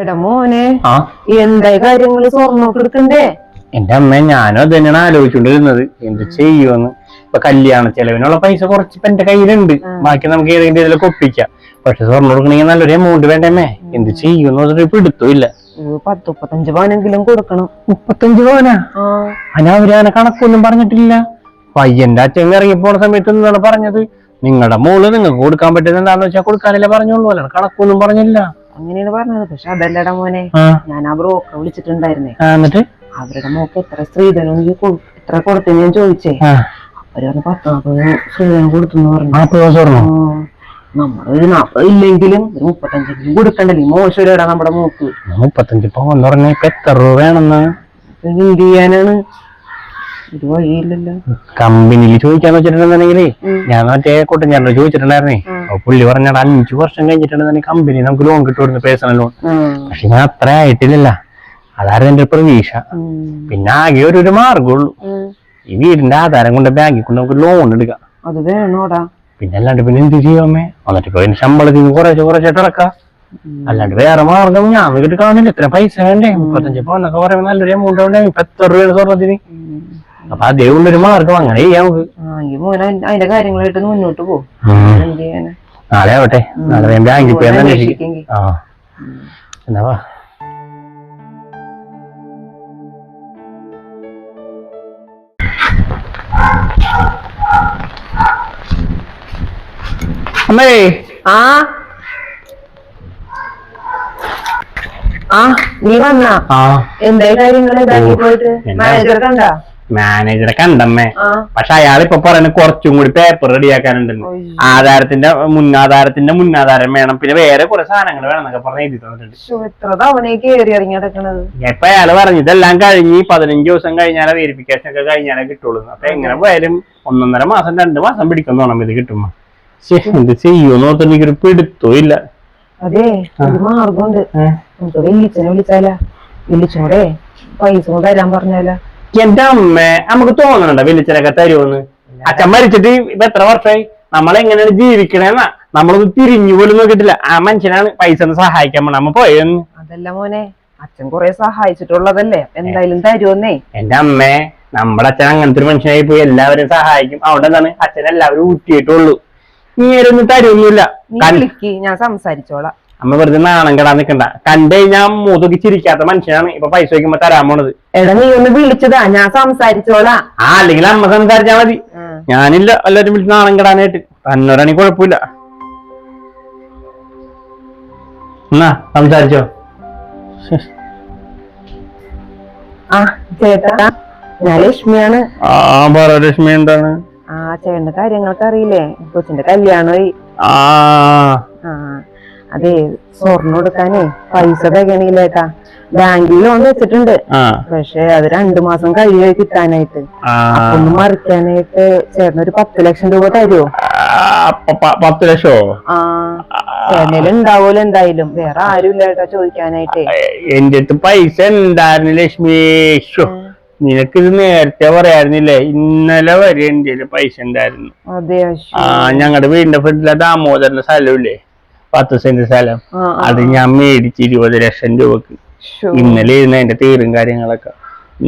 എടാ മോനെ എന്തായി കാര്യങ്ങൾ സ്വർണമൊക്കെ എടുക്കണ്ടേ? എന്റെ അമ്മ ഞാനും അത് തന്നെയാണ് ആലോചിച്ചോണ്ടിരുന്നത് എന്ത് ചെയ്യുമെന്ന്. ഇപ്പൊ കല്യാണ ചെലവിനുള്ള പൈസ കുറച്ച് ഇപ്പൊ എന്റെ കയ്യിലുണ്ട്. ബാക്കി നമുക്ക് ഏതെങ്കിലും ഇതിലൊക്കെ ഒപ്പിക്കാം. പക്ഷെ സ്വർണം കൊടുക്കണമെങ്കിൽ നല്ലൊരു എമൗണ്ട് വേണ്ടമ്മേ എന്ത് ചെയ്യുമെന്ന് പറഞ്ഞിട്ട് പിടുത്തവും ഇല്ല പത്ത് മുപ്പത്തഞ്ച് പവനെങ്കിലും കൊടുക്കണം. മുപ്പത്തഞ്ച് പവനാ? അനവരാന കണക്കൊന്നും പറഞ്ഞിട്ടില്ല. പയ്യന്റെ അച്ഛൻ ഇറങ്ങി പോണ സമയത്ത് എന്താണ് പറഞ്ഞത്. നിങ്ങളുടെ മോൾ നിങ്ങൾക്ക് കൊടുക്കാൻ പറ്റുന്ന എന്താണെന്ന് വെച്ചാൽ കൊടുക്കാനല്ലേ പറഞ്ഞോളൂ. അല്ല കണക്കൊന്നും പറഞ്ഞില്ല. അങ്ങനെയാണ് പറഞ്ഞത്. പക്ഷെ അതല്ലടാ മോനെ. ഞാൻ ആ ബ്രോക്കർ വിളിച്ചിട്ടുണ്ടായിരുന്നേ. എന്നിട്ട്? അവരുടെ മോക്ക് എത്ര സ്ത്രീധനം എത്ര കൊടുത്തു ഞാൻ ചോദിച്ചേ. അവർ പറഞ്ഞു പത്ത് നാപ്പത് സ്ത്രീധനം കൊടുത്തു പറഞ്ഞു നമ്മളൊരു നാപ്പത് ഇല്ലെങ്കിലും ഒരു മുപ്പത്തഞ്ചെങ്കിലും കൊടുക്കണ്ടല്ലേ. മോശം നമ്മുടെ മോക്ക്. മുപ്പത്തഞ്ച് പവൻ പറഞ്ഞ എത്ര രൂപ വേണമെന്ന് ഇത് എന്ത് ചെയ്യാനാണ്? ഒരു വഴിയില്ലല്ലോ. കമ്പനിയിൽ ചോദിക്കാന്ന് വെച്ചിട്ടുണ്ടെന്നുണ്ടെങ്കിലേ ഞാൻ മറ്റേ കുട്ടഞ്ചാറിന് ചോദിച്ചിട്ടുണ്ടായിരുന്നേ ഉം. അപ്പൊ പുള്ളി പറഞ്ഞാൽ അഞ്ചു വർഷം കഴിഞ്ഞിട്ടുണ്ടെന്നുണ്ടെങ്കിൽ കമ്പനി നമുക്ക് ലോൺ കിട്ടുമായിരുന്നു പേഴ്സണൽ ലോൺ പക്ഷെ ഞാൻ അത്ര ആയിട്ടില്ലല്ല. അതായിരുന്നു എന്റെ പ്രതീക്ഷ. പിന്നെ ആകെ ഒരു ഒരു മാർഗമുള്ളൂ. ഈ വീടിന്റെ ആധാരം കൊണ്ട് ബാങ്കിൽ കൊണ്ട് നമുക്ക് ലോൺ എടുക്കാം. അത് വേണോടാ. പിന്നെ അല്ലാണ്ട് പിന്നെ എന്ത് ചെയ്യാമേ എന്നിട്ട് ഇപ്പൊ ശമ്പളത്തിൽ നിന്ന് കുറേശ്ശെ കുറച്ചായിട്ട് ഇറക്കാം. അല്ലാണ്ട് വേറെ മാർഗം ഞാൻ വീട്ടിൽ കാണുന്നില്ല. ഇത്ര പൈസ വേണ്ടേ? മുപ്പത്തഞ്ച് പവനൊക്കെ പറയുമ്പോൾ നല്ലൊരു എമൗണ്ട് വേണ്ടേ ഇപ്പൊ എത്ര രൂപയാണ് സ്വർണത്തിന്? ഉം. ആ ദൈവം ഉള്ളൊരു മാർഗം അങ്ങനെ ചെയ്യാം നമുക്ക്. അതിന്റെ കാര്യങ്ങളായിട്ട് മുന്നോട്ട് പോകും എന്ത് നാളെ ആവട്ടെ. നാളെ ഞാൻ ബാങ്കിൽ പോയി അന്വേഷിക്കും. ആ. എന്നാ അമ്മേ. ആ. ആ നീ വന്നാ? ആ. എന്തായി കാര്യങ്ങൾ ബാങ്കിൽ പോയിട്ട് മാനേജർ കണ്ടാ? മാനേജറെ കണ്ടമ്മേ പക്ഷെ അയാൾ ഇപ്പൊ പറയുന്നത് കുറച്ചും കൂടി പേപ്പർ റെഡിയാക്കാനുണ്ടെന്ന്. ആധാരത്തിന്റെ മുന്നാധാരത്തിന്റെ മുന്നാധാരം വേണം. പിന്നെ വേറെ കുറെ സാധനങ്ങൾ വേണം എന്നൊക്കെ പറഞ്ഞ് എഴുതി തന്നിട്ടുണ്ട് ഇപ്പൊ അയാൾ പറഞ്ഞു ഇതെല്ലാം കഴിഞ്ഞ് പതിനഞ്ച് ദിവസം കഴിഞ്ഞാലേ വെരിഫിക്കേഷൻ ഒക്കെ കഴിഞ്ഞാലേ കിട്ടുള്ളൂ. അപ്പൊ എങ്ങനെ പോയാലും ഒന്നൊന്നര മാസം രണ്ട് മാസം പിടിക്കും തോന്നണം ഇത് കിട്ടുമ്പോ. എന്ത് ചെയ്യൂന്ന് ഓർത്ത് എനിക്കൊരു പിടുത്തോ ഇല്ല. അതെ മാർഗമുണ്ട്. വിളിച്ചാലാ. പൈസ കൊണ്ട് തരാൻ പറഞ്ഞാലാ. എന്റെ അമ്മ നമുക്ക് തോന്നണുണ്ടോ വെളിച്ചനൊക്കെ തരുമെന്ന് അച്ഛൻ മരിച്ചിട്ട് ഇപ്പൊ എത്ര വർഷമായി? നമ്മളെങ്ങനെയാണ് ജീവിക്കണേന്നാ? നമ്മളൊന്ന് തിരിഞ്ഞു പോലും നോക്കിട്ടില്ല ആ മനുഷ്യനാണ് പൈസ ഒന്ന് സഹായിക്കാൻ പോണ നമ്മ പോയെന്ന്. അതല്ല മോനെ അച്ഛൻ കൊറേ സഹായിച്ചിട്ടുള്ളതല്ലേ? എന്തായാലും തരുമെന്നേ എന്റെ അമ്മേ നമ്മുടെ അച്ഛൻ അങ്ങനത്തെ ഒരു മനുഷ്യനായി പോയി എല്ലാവരും സഹായിക്കും. അവിടെ എന്താണ്? അച്ഛൻ എല്ലാവരും ഊറ്റിയിട്ടുള്ളൂ നീ കൺ- വിളിക്ക് ഞാൻ സംസാരിച്ചോളാം. അമ്മ വെറുതെ നാണം കെടാൻ നിക്കണ്ട. കണ്ടു കഴിഞ്ഞാൽ മൂതൊക്കെ ചിരിക്കാത്ത മനുഷ്യനാണ്. ഇപ്പൊ പൈസ വയ്ക്കുമ്പോ തരാൻ പോണത്. എടാ നീ ഒന്ന് വിളിച്ചതാ. ഞാൻ സംസാരിച്ചോളാ. ആ അല്ലെങ്കിൽ അമ്മ സംസാരിച്ചാ മതി. ഞാനില്ല എല്ലാരും വിളിച്ച് നാണം കെടാനായിട്ട്. തന്നോരാണെങ്കിൽ കുഴപ്പമില്ല. എന്നാ സംസാരിച്ചോ? ആ ചേട്ടാ ഞാൻ ലക്ഷ്മിയാണ് ആ പറ ലക്ഷ്മി എന്താണ്? ആ ചേട്ടന്റെ കാര്യങ്ങളൊക്കെ അറിയില്ലേ? കൊച്ചിന്റെ കല്യാണമായി. ആ അതെ സ്വർണം കൊടുക്കാനേ പൈസ തികയണില്ലേട്ടാ ബാങ്കിൽ ലോൺ വെച്ചിട്ടുണ്ട്. പക്ഷെ അത് രണ്ടു മാസം കഴിയുമായി കിട്ടാനായിട്ട്. ഒന്ന് മറിക്കാനായിട്ട് ചേട്ടൻ ഒരു പത്ത് ലക്ഷം രൂപ തരുമോ പത്ത് ലക്ഷോ? ആ. ചേട്ടനിൽ ഉണ്ടാവൂല എന്തായാലും? വേറെ ആരും ഇല്ലേട്ടാ ചോദിക്കാനായിട്ട്. എന്റെ അടുത്ത് പൈസ ഉണ്ടായിരുന്നു ലക്ഷ്മി. നിനക്ക് നിനക്കിത് നേരത്തെ പറയായിരുന്നില്ലേ? ഇന്നലെ വരെ എന്റെ പൈസ ഉണ്ടായിരുന്നു. അതെ ആ ഞങ്ങളുടെ വീടിന്റെ ഫ്രണ്ടിലെ ദാമോദരന്റെ സ്ഥലമില്ലേ പത്ത് സെന്റ് സ്ഥലം. അത് ഞാൻ മേടിച്ച് ഇരുപത് ലക്ഷം രൂപക്ക്. ഇന്നലെ ഇരുന്ന് അതിന്റെ തീരും കാര്യങ്ങളൊക്കെ.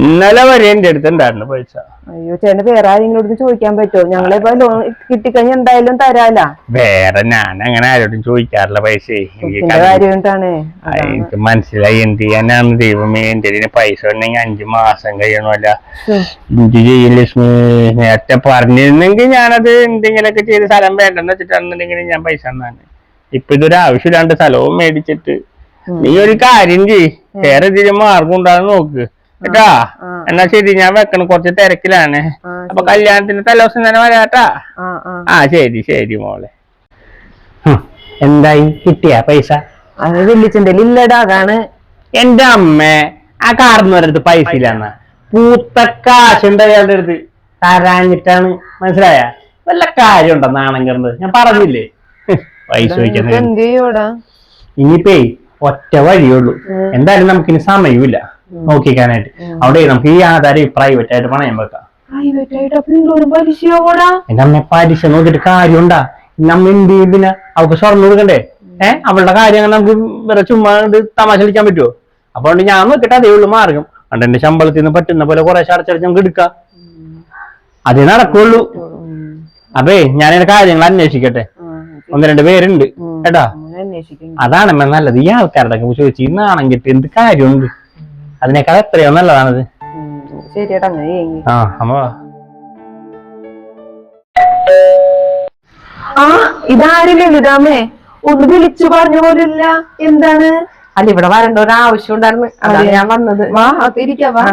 ഇന്നലെ വരെ എന്റെ അടുത്ത് ഉണ്ടായിരുന്നു പൈസ. അയ്യോ ചേട്ടന് വേറെ ആരെങ്കിലും ചോദിക്കാൻ പറ്റുമോ? ഞങ്ങളെ ലോൺ കിട്ടിക്കഴിഞ്ഞാൽ എന്തായാലും തരാല. വേറെ ഞാൻ അങ്ങനെ ആരോടും ചോദിക്കാറില്ല പൈസ എനിക്ക് മനസ്സിലായി. എന്ത് ചെയ്യാനാണ് ദൈവമേ? എന്റെ പൈസ ഉണ്ടെങ്കിൽ അഞ്ചു മാസം കഴിയണമല്ല. എന്ത് ചെയ്യും ലക്ഷ്മി? നേരത്തെ പറഞ്ഞിരുന്നെങ്കിൽ ഞാനത് എന്തെങ്കിലുമൊക്കെ ചെയ്ത് സ്ഥലം വേണ്ടെന്ന് വെച്ചിട്ടാണെന്നുണ്ടെങ്കിൽ ഞാൻ പൈസ തന്നാണ്. ഇപ്പൊ ഇതൊരു ആവശ്യമില്ലാണ്ട് സ്ഥലവും മേടിച്ചിട്ട്. നീ ഒരു കാര്യം ചെയ് വേറെ എന്തെങ്കിലും മാർഗം ഉണ്ടാകുന്ന നോക്ക്. കേട്ടാ. എന്നാ ശരി ഞാൻ വെക്കണ. കുറച്ച് തിരക്കിലാണ്. അപ്പൊ കല്യാണത്തിന് തലേദിവസം തന്നെ വരാട്ടാ. ആ ആ. ആ ശരി ശരി മോളെ. ഹും, എന്തായി? കിട്ടിയ പൈസ? അത് ഇല്ലടാ അതാണ്. എന്റെ അമ്മ ആ കാർന്നവരടുത്ത് പൈസ ഇല്ലാന്ന പൂത്ത കാശുണ്ട് അയാളുടെ അടുത്ത്. തരാഞ്ഞിട്ടാണ്. മനസ്സിലായ? വല്ല കാര്യം ഉണ്ടോ നാണം കയറുന്നത് ഞാൻ പറഞ്ഞില്ലേ? പൈസ ചെയ്യൂടാ? ഇനിയിപ്പേ ഒറ്റ വഴിയുള്ളൂ. എന്തായാലും നമുക്കിനി സമയമില്ല. നോക്കിക്കാനായിട്ട്. അവിടെ നമുക്ക് ഈ ആധാരം പ്രൈവറ്റ് ആയിട്ട് പണയം വെക്കാം. എന്റെ അമ്മ പലിശ നോക്കിയിട്ട് കാര്യമുണ്ടാ? നമ്മ എന്ത് ചെയ്യും പിന്നെ? അവക്ക് സ്വർണം കൊടുക്കണ്ടേ? ഏഹ് അവളുടെ കാര്യങ്ങൾ നമുക്ക് വേറെ ചുമ്മാ തമാശ കളിക്കാൻ പറ്റുമോ അപ്പൊ ഞാൻ നോക്കിട്ട് അതേ ഉള്ളു മാർഗം. അതുകൊണ്ട് എന്റെ ശമ്പളത്തിൽ നിന്ന് പറ്റുന്ന പോലെ കുറെ അടച്ചടച്ച് നമുക്ക് എടുക്കാം. അതേ നടക്കുള്ളൂ. അപ്പേ ഞാൻ എന്റെ കാര്യങ്ങൾ അന്വേഷിക്കട്ടെ. ഒന്ന് രണ്ട് പേരുണ്ട്. കേട്ടാ അതാണ് നല്ലത്. ഈ ആൾക്കാരുടെ ചോദിച്ചു ഇന്നാണെങ്കിൽ എന്ത് കാര്യമുണ്ട്? അതിനേക്കാൾ എത്രയോ നല്ലതാണത്. ആ അമ്മ ആ ഇതാരും ലളിതാമേ ഒന്ന് വിളിച്ചു പറഞ്ഞ പോലില്ല എന്താണ്? അല്ല ഇവിടെ വരണ്ട ഒരു ആവശ്യം ഉണ്ടായിരുന്നു. അതാണ് ഞാൻ വന്നത്. വാ ഇരിക്കാ വാ.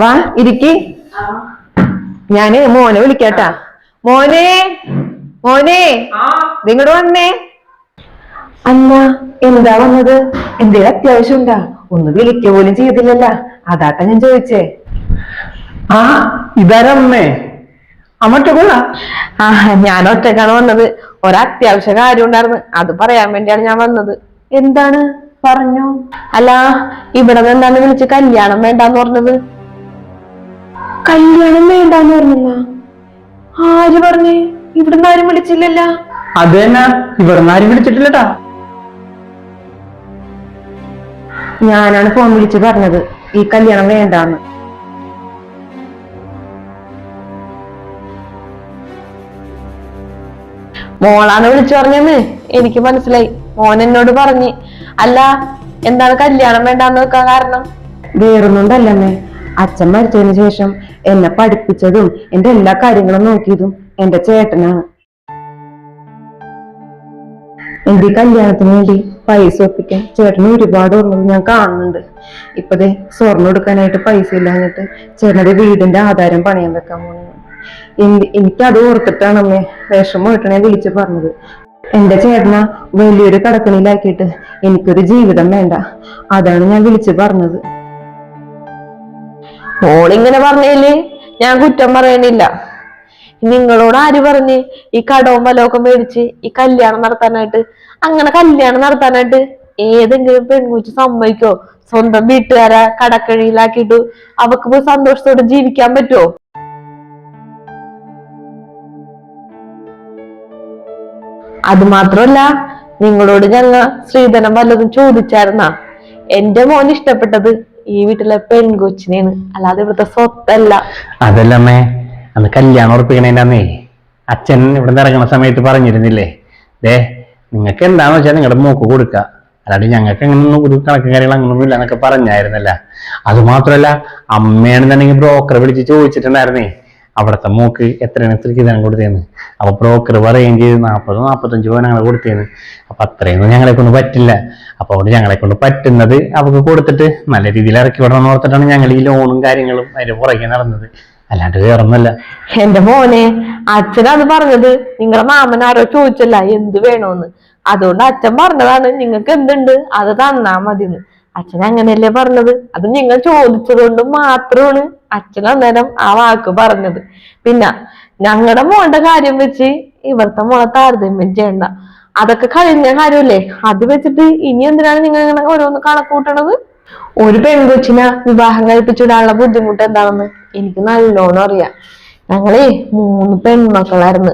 വാ ഇരിക്കി. ഞാൻ മോനെ വിളിക്കാട്ടാ. മോനെ മോനെ നിങ്ങടെ വന്നേ. അല്ല എന്താ വന്നത്? എന്തേലും അത്യാവശ്യം ഉണ്ടാ? ഒന്ന് വിളിക്ക പോലും ചെയ്തില്ലല്ല. അതാട്ടാ ഞാൻ ചോദിച്ചേ. ആ ഇതാരമ്മേ അമ്മട്ട ആ ഞാൻ ഒറ്റക്കാണ് വന്നത്. ഒരത്യാവശ്യ കാര്യം ഉണ്ടായിരുന്നു. അത് പറയാൻ വേണ്ടിയാണ് ഞാൻ വന്നത്. എന്താണ്? പറഞ്ഞു. അല്ല ഇവിടെ നിന്ന് എന്താണ് വിളിച്ച് കല്യാണം വേണ്ടാന്ന് പറഞ്ഞത്? കല്യാണം വേണ്ടാന്ന് പറഞ്ഞില്ല. ആര് പറഞ്ഞേ? ഇവിടുന്ന് ആരും വിളിച്ചില്ലല്ല. അത് തന്നെ ഇവിടുന്ന് ആരും വിളിച്ചിട്ടില്ലട്ടാ. ഞാനാണ് ഫോൺ വിളിച്ച് പറഞ്ഞത് ഈ കല്യാണം വേണ്ടാന്ന്. മോളാണ് വിളിച്ചു പറഞ്ഞെന്ന് എനിക്ക് മനസ്സിലായി. മോൻ എന്നോട് പറഞ്ഞു അല്ല എന്താണ് കല്യാണം വേണ്ടാന്ന് വെക്കാൻ കാരണം? വേറൊന്നുണ്ടല്ലമ്മേ. അച്ഛൻ മരിച്ചതിന് ശേഷം എന്നെ പഠിപ്പിച്ചതും എന്റെ എല്ലാ കാര്യങ്ങളും നോക്കിയതും എന്റെ ചേട്ടനാണ് എന്റെ കല്യാണത്തിന് വേണ്ടി പൈസ ഒപ്പിക്കാൻ ചേട്ടന് ഒരുപാട് ഉള്ളത് ഞാൻ കാണുന്നുണ്ട്. ഇപ്പതേ സ്വർണം എടുക്കാനായിട്ട് പൈസ ഇല്ലാഞ്ഞിട്ട് ചേട്ടന്റെ വീടിന്റെ ആധാരം പണയം വെക്കാൻ പോണു എനി- എനിക്കത് ഓർത്തിട്ടാണ് അമ്മേ വിഷമമായിട്ടാണ് ഞാൻ വിളിച്ചു പറഞ്ഞത്. എന്റെ ചേട്ടന വലിയൊരു കടക്കണിയിലാക്കിയിട്ട് എനിക്കൊരു ജീവിതം വേണ്ട. അതാണ് ഞാൻ വിളിച്ചു പറഞ്ഞത്. മോളിങ്ങനെ പറഞ്ഞേൽ ഞാൻ കുറ്റം പറയണില്ല. നിങ്ങളോട് ആര് പറഞ്ഞ്? ഈ കടവും ബലമൊക്കെ മേടിച്ച് ഈ കല്യാണം നടത്താനായിട്ട്. അങ്ങനെ കല്യാണം നടത്താനായിട്ട് ഏതെങ്കിലും പെൺകുച്ച് സമ്മതിക്കോ? സ്വന്തം വീട്ടുകാരെ കടക്കഴിയിലാക്കിയിട്ട് അവക്ക് പോയി സന്തോഷത്തോടെ ജീവിക്കാൻ പറ്റുമോ അത് മാത്രമല്ല നിങ്ങളോട് ഞങ്ങ സ്ത്രീധനം വല്ലതും ചോദിച്ചായിരുന്ന? എന്റെ മോൻ ഇഷ്ടപ്പെട്ടത് ഈ വീട്ടിലെ പെൺകൊച്ചിനെയാണ്. അല്ലാതെ ഇവിടുത്തെ സ്വത്തല്ല. അതല്ലമ്മേ അന്ന് കല്യാണം ഉറപ്പിക്കണേന്റെ അന്നേ അച്ഛൻ ഇവിടെ നിന്ന് ഇറങ്ങുന്ന സമയത്ത് പറഞ്ഞിരുന്നില്ലേ? ദേ നിങ്ങൾക്ക് എന്താണെന്ന് വെച്ചാൽ നിങ്ങളുടെ മൂക്ക് കൊടുക്കുക അല്ലാണ്ട് ഞങ്ങൾക്ക് അങ്ങനെ ഒരു കണക്കും കാര്യങ്ങൾ അങ്ങനൊന്നും ഇല്ല എന്നൊക്കെ പറഞ്ഞായിരുന്നല്ല. അത് മാത്രമല്ല അമ്മയാണെന്നുണ്ടെങ്കിൽ ബ്രോക്കറെ വിളിച്ച് ചോദിച്ചിട്ടുണ്ടായിരുന്നേ അവിടുത്തെ മൂക്ക് എത്രയാണ് ഇതാണ് കൊടുത്തേന്ന്? അപ്പൊ ബ്രോക്കർ പറയുകയും ചെയ്ത് നാൽപ്പത് നാൽപ്പത്തഞ്ച് ഞങ്ങൾ കൊടുത്തേന്ന്. അപ്പൊ അത്രയൊന്നും ഞങ്ങളെ കൊണ്ട് പറ്റില്ല. അപ്പൊ അവിടെ ഞങ്ങളെ കൊണ്ട് പറ്റുന്നത് അവർക്ക് കൊടുത്തിട്ട് നല്ല രീതിയിൽ ഇറക്കി വിടണം ഓർത്തിട്ടാണ് ഞങ്ങൾ ഈ ലോണും കാര്യങ്ങളും അതിന്റെ പുറകെ നടന്നത്. അല്ലാണ്ട് വേറൊന്നുമല്ല. എന്റെ മോനെ അച്ഛനത് പറഞ്ഞത്. നിങ്ങളുടെ മാമൻ ആരോ ചോദിച്ചല്ല എന്ത് വേണോന്ന്. അതുകൊണ്ട് അച്ഛൻ പറഞ്ഞതാണ് നിങ്ങൾക്ക് എന്തുണ്ട്? അത് തന്നാ മതിന്ന്. അച്ഛൻ അങ്ങനെയല്ലേ പറഞ്ഞത്? അത് നിങ്ങൾ ചോദിച്ചത് കൊണ്ട് മാത്രമാണ് അച്ഛൻ അന്നേരം ആ വാക്ക് പറഞ്ഞത്. പിന്നെ ഞങ്ങളുടെ മോളുടെ കാര്യം വെച്ച് ഇവിടുത്തെ മോളെ താരതമ്യം ചെയ്യണ്ട. അതൊക്കെ കഴിഞ്ഞ കാര്യമല്ലേ അത് വെച്ചിട്ട് ഇനി എന്തിനാണ് നിങ്ങൾ ഇങ്ങനെ ഓരോന്ന് കണക്കൂട്ടണത് ഒരു പെൺകൊച്ചിനെ വിവാഹം കഴിപ്പിച്ചിടാനുള്ള ബുദ്ധിമുട്ട് എന്താണെന്ന് എനിക്ക് നല്ലോണം അറിയാം. ഞങ്ങളേ മൂന്ന് പെൺമക്കളായിരുന്നു.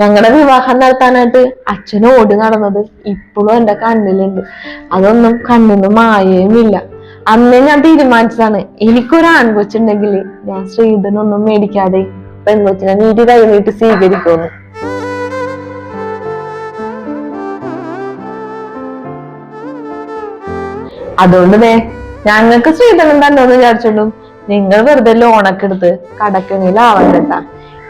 ഞങ്ങളുടെ വിവാഹം നടത്താനായിട്ട് അച്ഛൻ ഓടി നടന്നത് ഇപ്പോഴും എന്റെ കണ്ണിലുണ്ട്. അതൊന്നും കണ്ണിന്ന് മായയുമില്ല. അന്നേ ഞാൻ തീരുമാനിച്ചതാണ്. എനിക്കൊരു ആൺകൊച്ചുണ്ടെങ്കിൽ ഞാൻ ശ്രീധനൊന്നും മേടിക്കാതെ പെൺകൊച്ചിനെ നീട്ടി കൈ നീട്ടി സ്വീകരിക്കുമെന്ന്. അതുകൊണ്ട് ദേ ഞങ്ങൾക്ക് ശ്രീധരൻ തന്നെ ഒന്ന് വിചാരിച്ചോളൂ നിങ്ങൾ വെറുതെ ലോണൊക്കെ എടുത്ത് കടക്കണിയിലാവണ്ടട്ടാ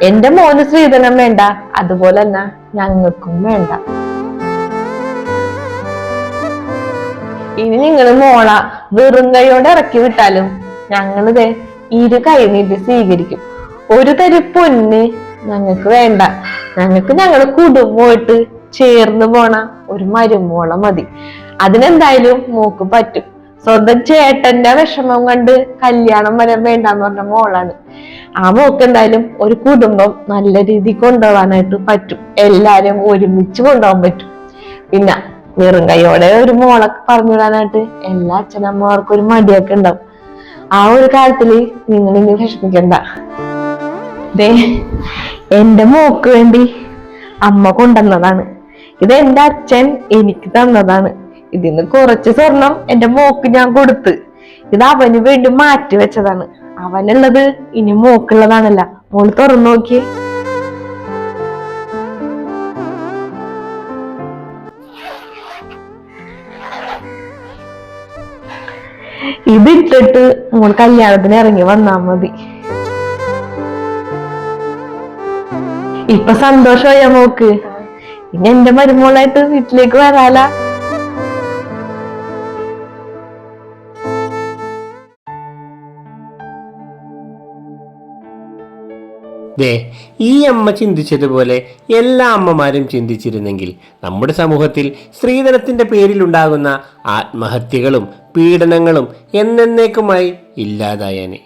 എന്റെ മോന് ശ്രീധരൻ വേണ്ട അതുപോലെ തന്നെ ഞങ്ങൾക്കും വേണ്ട. ഇനി നിങ്ങൾ മോള വെറും കൈയോടെ ഇറക്കി വിട്ടാലും ഞങ്ങളിതേ ഇരു കൈ നീട്ടി സ്വീകരിക്കും. ഒരു തരി പൊന്ന് ഞങ്ങൾക്ക് വേണ്ട. ഞങ്ങൾക്ക് ഞങ്ങളുടെ കുടുംബമായിട്ട് ചേർന്ന് പോണ ഒരു മരുമോള മതി. അതിനെന്തായാലും മൂക്ക് പറ്റും. സ്വന്തം ചേട്ടന്റെ വിഷമം കണ്ട് കല്യാണം വരെ വേണ്ടാന്ന് പറഞ്ഞ മോളാണ്. ആ മോക്ക് എന്തായാലും ഒരു കുടുംബം നല്ല രീതിയിൽ കൊണ്ടുപോകാനായിട്ട് പറ്റും. എല്ലാരും ഒരുമിച്ച് കൊണ്ടുപോകാൻ പറ്റും. പിന്നെ വെറും കൈയോടെ ഒരു മോളെ പറഞ്ഞുവിടാനായിട്ട് എല്ലാ അച്ഛനമ്മമാർക്കും ഒരു മടിയൊക്കെ ഉണ്ടാവും. ആ ഒരു കാര്യത്തിൽ നിങ്ങൾ ഇനി വിഷമിക്കണ്ട. എന്റെ മൂക്ക് വേണ്ടി അമ്മ കൊണ്ടുവന്നതാണ്. ഇത് എന്റെ അച്ഛൻ എനിക്ക് തന്നതാണ്. ഇതിന്ന് കുറച്ച് സ്വർണം എന്റെ മോക്ക് ഞാൻ കൊടുത്ത്. ഇത് അവന് വേണ്ടി മാറ്റി വെച്ചതാണ്. അവനുള്ളത് ഇനി മോക്കുള്ളതാണല്ല. മോൾ തുറന്നു നോക്കി ഇതിട്ടിട്ട് മോൾ കല്യാണത്തിന് ഇറങ്ങി വന്നാ മതി. ഇപ്പൊ സന്തോഷമായ മോക്ക്? ഇനി എന്റെ മരുമോളായിട്ട് വീട്ടിലേക്ക് വരാലാ? ദേ ഈ അമ്മ ചിന്തിച്ചതുപോലെ എല്ലാ അമ്മമാരും ചിന്തിച്ചിരുന്നെങ്കിൽ നമ്മുടെ സമൂഹത്തിൽ സ്ത്രീധനത്തിന്റെ പേരിലുണ്ടാകുന്ന ആത്മഹത്യകളും പീഡനങ്ങളും എന്നേക്കുമായി ഇല്ലാതായേനെ.